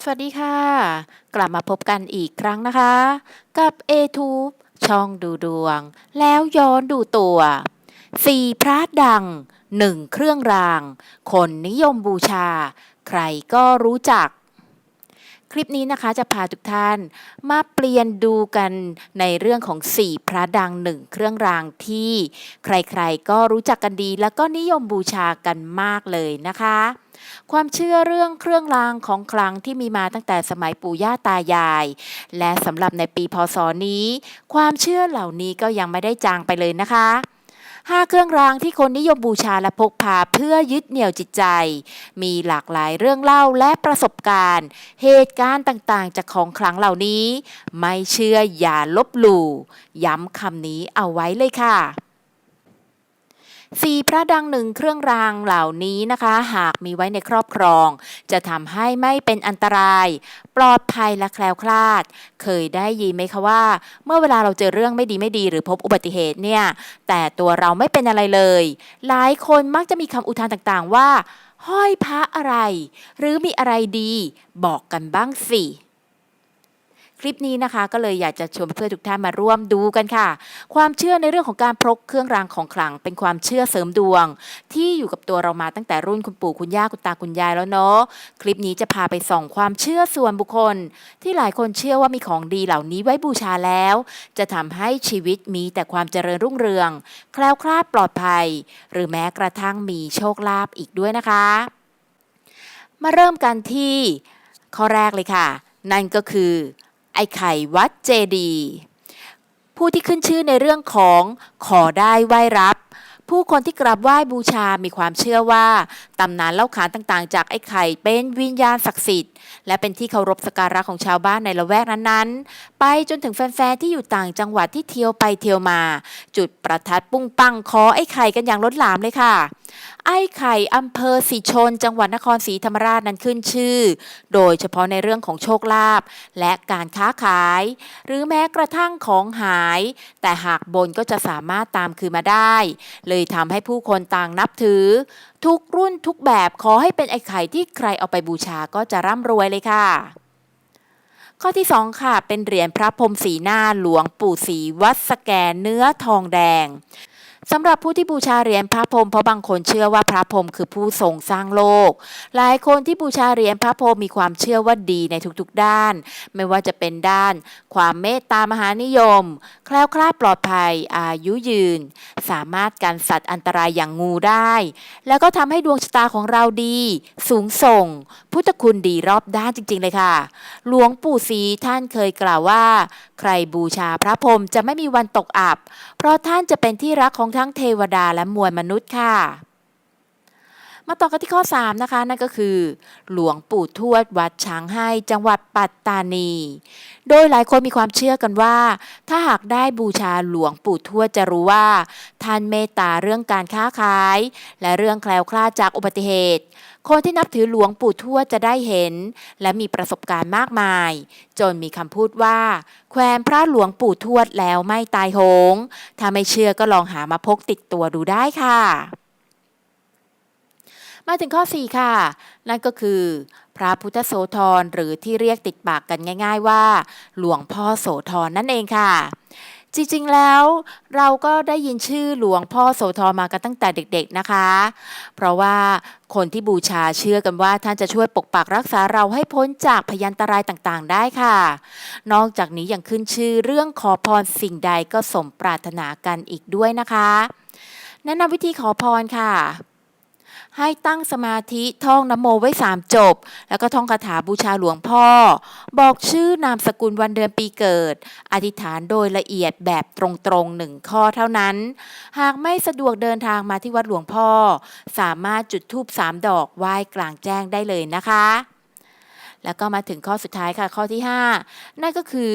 สวัสดีค่ะ กลับมาพบกันอีกครั้งนะคะ กับ a t u b e ช่องดูดวง แล้วย้อนดูตัวสี่พระดังหนึ่งเครื่องราง คนนิยมบูชา ใครก็รู้จัก คลิปนี้นะคะจะพาทุกท่านมาเปลี่ยนดูกันในเรื่องของสี่พระดังหนึ่งเครื่องรางที่ ใครๆก็รู้จักกันดี แล้วก็นิยมบูชากันมากเลยนะคะ ความเชื่อเรื่องเครื่องรางของขลังที่มีมาตั้งแต่สมัยปู่ย่าตายาย และสำหรับในปีพศนี้ ความเชื่อเหล่านี้ก็ยังไม่ได้จางไปเลยนะคะห้าเครื่องรางที่คนนิยมบูชาและพกพาเพื่อยึดเหนี่ยวจิตใจ มีหลากหลายเรื่องเล่าและประสบการณ์ เหตุการณ์ต่างๆ จากของขลังเหล่านี้ ไม่เชื่ออย่าลบหลู่ ย้ำคำนี้เอาไว้เลยค่ะ สี่พระดังหนึ่งเครื่องรางเหล่านี้นะคะ หากมีไว้ในครอบครอง จะทำให้ไม่เป็นอันตราย ปลอดภัยและแคล้วคลาด เคยได้ยินไหมคะว่า เมื่อเวลาเราเจอเรื่องไม่ดีไม่ดี หรือพบอุบัติเหตุเนี่ย แต่ตัวเราไม่เป็นอะไรเลย หลายคนมักจะมีคำอุทานต่างๆว่า ห้อยพระอะไร หรือมีอะไรดี บอกกันบ้างสิ คลิปนี้นะคะ ก็เลยอยากจะชวนเพื่อนทุกท่านมาร่วมดูกันค่ะ ความเชื่อในเรื่องของการพกเครื่องรางของขลัง เป็นความเชื่อเสริมดวง ที่อยู่กับตัวเรามาตั้งแต่รุ่นคุณปู่คุณย่าคุณตาคุณยายแล้วเนาะคลิปนี้จะพาไปส่องความเชื่อส่วนบุคคล ที่หลายคนเชื่อว่ามีของดีเหล่านี้ไว้บูชาแล้ว จะทำให้ชีวิตมีแต่ความเจริญรุ่งเรือง แคล้วคลาดปลอดภัย หรือแม้กระทั่งมีโชคลาภอีกด้วยนะคะ มาเริ่มกันที่ข้อแรกเลยค่ะ นั่นก็คือ ไอ้ไข่วัดเจดี ผู้ที่ขึ้นชื่อในเรื่องของขอได้ไหว้รับ ผู้คนที่กราบไหว้บูชา มีความเชื่อว่าตำนานเล่าขานต่างๆ จากไอ้ไข่เป็นวิญญาณศักดิ์สิทธิ์ และเป็นที่เคารพสักการะของชาวบ้านในละแวกนั้นๆ ไปจนถึงแฟนๆที่อยู่ต่างจังหวัดที่เที่ยวไปเที่ยวมา จุดประทัดปุ้งปังขอไอ้ไข่กันอย่างล้นหลามเลยค่ะ ไอ้ไข่อำเภอสีชน จังหวัดนครศรีธรรมราชนั้นขึ้นชื่อ โดยเฉพาะในเรื่องของโชคลาภและการค้าขาย หรือแม้กระทั่งของหาย แต่หากบนก็จะสามารถตามคืนมาได้ เลยทำให้ผู้คนต่างนับถือ ทุกรุ่นทุกแบบขอให้เป็นไอ้ไข่ที่ใครเอาไปบูชาก็จะร่ำรวยเลยค่ะข้อที่ 2 ค่ะ เป็นเหรียญพระพรหมสีหน้าหลวงปู่ศรีวัดสแกเนื้อทองแดง สำหรับผู้ที่บูชาเหรียญพระพรหมเพราะบางคนเชื่อว่าพระพรหมคือผู้ทรงสร้างโลก หลายคนที่บูชาเหรียญพระพรหมมีความเชื่อว่าดีในทุกๆด้าน ไม่ว่าจะเป็นด้าน ความเมตตามหานิยม แคล้วคลาดปลอดภัย อายุยืน สามารถกันสัตว์อันตรายอย่างงูได้ แล้วก็ทำให้ดวงชะตาของเราดี สูงส่ง พุทธคุณดีรอบด้านจริง ๆ เลยค่ะ หลวงปู่ศรีท่านเคยกล่าวว่า ใครบูชาพระพรหมจะไม่มีวันตกอับ เพราะท่านจะเป็นที่รักของทั้งเทวดาและมวลมนุษย์ค่ะมาต่อกันที่ข้อ 3 นะคะ นั่นก็คือ หลวงปู่ทวดวัดช้างให้จังหวัดปัตตานี โดยหลายคนมีความเชื่อกันว่า ถ้าหากได้บูชาหลวงปู่ทวดจะรู้ว่า ท่านเมตตาเรื่องการค้าขาย และเรื่องแคล้วคลาดจากอุบัติเหตุ คนที่นับถือหลวงปู่ทวดจะได้เห็น และมีประสบการณ์มากมาย จนมีคำพูดว่า แควนพระหลวงปู่ทวดแล้วไม่ตายโหง ถ้าไม่เชื่อก็ลองหามาพกติดตัวดูได้ค่ะ มาถึงข้อ 4 ค่ะ นั่นก็คือ พระพุทธโสธรหรือที่เรียกติดปากกันง่าย ๆ ว่า หลวงพ่อโสธรนั่นเองค่ะ จริงๆแล้วเราก็ได้ยินชื่อหลวงพ่อโสธรมากันตั้งแต่เด็กๆนะคะ เพราะว่าคนที่บูชาเชื่อกันว่าท่านจะช่วยปกปักรักษาเราให้พ้นจากพยันตรายต่างๆ ได้ค่ะ นอกจากนี้ยังขึ้นชื่อเรื่องขอพรสิ่งใดก็สมปรารถนากันอีกด้วยนะคะ แนะนำวิธีขอพรค่ะ ให้ตั้งสมาธิท่องนโมไว้สามจบ แล้วก็ท่องคาถาบูชาหลวงพ่อ บอกชื่อนามสกุลวันเดือนปีเกิด อธิษฐานโดยละเอียดแบบตรงๆหนึ่งข้อเท่านั้น หากไม่สะดวกเดินทางมาที่วัดหลวงพ่อ สามารถจุดธูปสามดอกไหว้กลางแจ้งได้เลยนะคะ แล้วก็มาถึงข้อสุดท้ายค่ะข้อที่ 5 นั่นก็คือ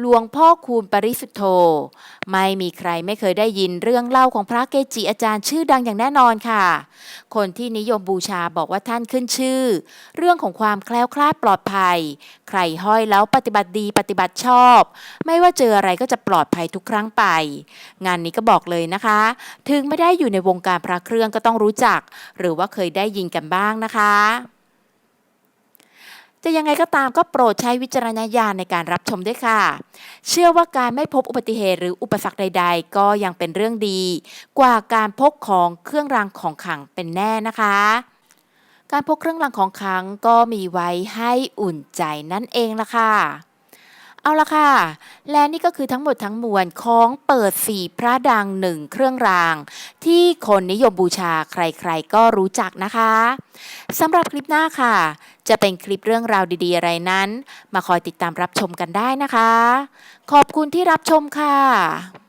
หลวงพ่อคูณปริสุทธโธ ไม่มีใครไม่เคยได้ยินเรื่องเล่าของพระเกจิอาจารย์ชื่อดังอย่างแน่นอนค่ะ คนที่นิยมบูชาบอกว่าท่านขึ้นชื่อ เรื่องของความแคล้วคลาดปลอดภัย ใครห้อยแล้วปฏิบัติดีปฏิบัติชอบ ไม่ว่าเจออะไรก็จะปลอดภัยทุกครั้งไป งานนี้ก็บอกเลยนะคะ ถึงไม่ได้อยู่ในวงการพระเครื่องก็ต้องรู้จัก หรือว่าเคยได้ยินกันบ้างนะคะ จะยังไงก็ตามก็โปรดใช้วิจารณญาณในการรับชมด้วยค่ะ เชื่อว่าการไม่พบอุบัติเหตุหรืออุปสรรคใด ๆ ก็ยังเป็นเรื่องดี กว่าการพกของเครื่องรางของขลังเป็นแน่นะคะ การพกเครื่องรางของขลังก็มีไว้ให้อุ่นใจนั่นเองล่ะค่ะ เอาละค่ะ และนี่ก็คือทั้งหมดทั้งมวลของเปิดสีพระดังหนึ่งเครื่องราง ที่คนนิยมบูชาใครๆก็รู้จักนะคะสำหรับคลิปหน้าค่ะ จะเป็นคลิปเรื่องราวดีๆอะไรนั้น มาคอยติดตามรับชมกันได้นะคะ ขอบคุณที่รับชมค่ะ